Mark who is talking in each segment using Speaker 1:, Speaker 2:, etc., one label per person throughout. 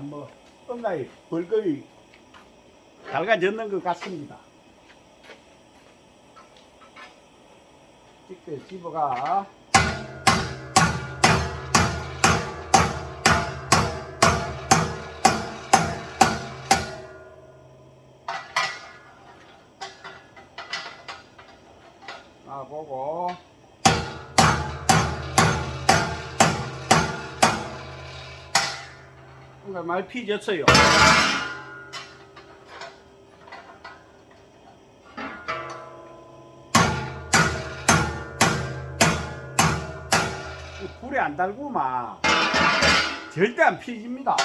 Speaker 1: 뭐 엉가이 벌거이 달가졌는 것 같습니다. 집게 집어가 아 보고 뭔가 많이 피졌어요. 이 불에 안 달고만 절대 안 피집니다.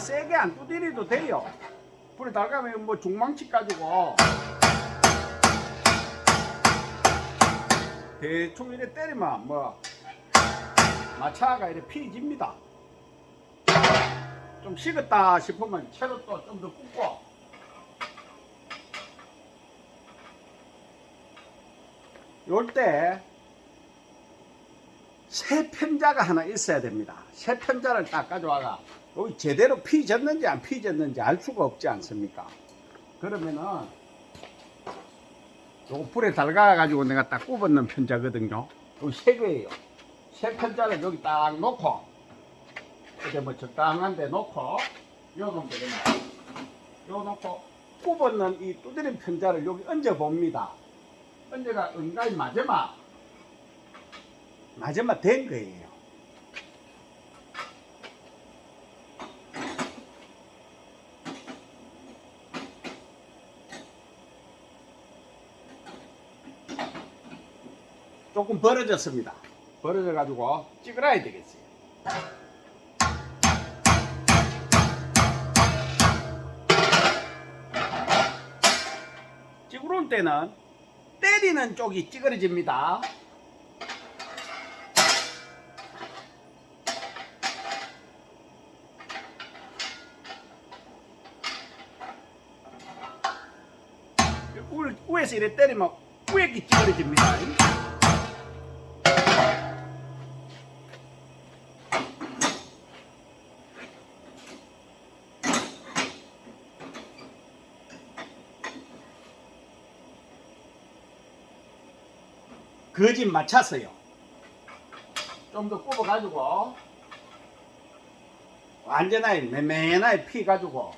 Speaker 1: 세게 안 두드려도 돼요. 불에 달가면 뭐 중망치 가지고 대충 이래 때리면 뭐 마차가 이래 피집니다. 좀 식었다 싶으면 채로 또 좀 더 굽고 요때 새 편자가 하나 있어야 됩니다. 새 편자를 딱 가져와가 여기 제대로 피졌는지 안 피졌는지 알 수가 없지 않습니까? 그러면은 요거 불에 달가 가지고 내가 딱 굽었는 편자거든요. 여기 세 개예요. 새 편자를 여기 딱 놓고 이제 뭐 적당한 데 놓고 요 놓으면 되겠네. 요 놓고 굽었는 이 두드린 편자를 여기 얹어 봅니다. 얹어가 은가히 마지막 마지막 된 거예요. 조금 벌어졌습니다. 벌어져 가지고 찌그러야 되겠어요. 찌그러울 때는 때리는 쪽이 찌그러집니다. 울- 위에서 이렇게 때리면 위에 게 찌그러집니다. 거짓 맞췄어요. 좀더 굽어가지고 완전하게 매매하게 피가지고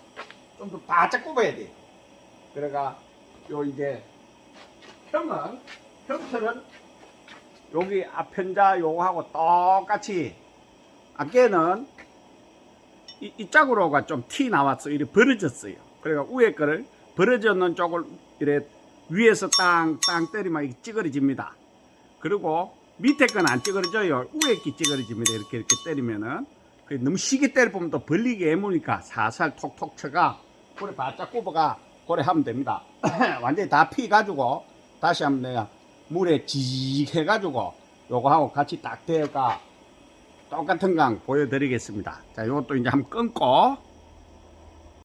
Speaker 1: 좀 더 바짝 굽어야 돼. 그래가 요 이제 형은 형틀은 여기 앞편자 요거하고 똑같이 아깨는 이, 이 짝으로가 좀 티 나왔어. 이렇게 벌어졌어요. 그래가 위에 거를 벌어졌는 쪽을 이래 위에서 땅땅 때리면 이게 찌그러집니다. 그리고 밑에 건 안 찌그러져요. 위에 게 찌그러집니다. 이렇게 이렇게 때리면은 그 너무 시게 때려 보면 또 벌리기 애무니까 살살 톡톡 쳐가 고래 바짝 굽어가 고래 하면 됩니다. 완전히 다 피 가지고 다시 한번 내가 물에 지직 해가지고 요거하고 같이 딱 대어가 똑같은 강 보여드리겠습니다. 자, 요것도 이제 한번 끊고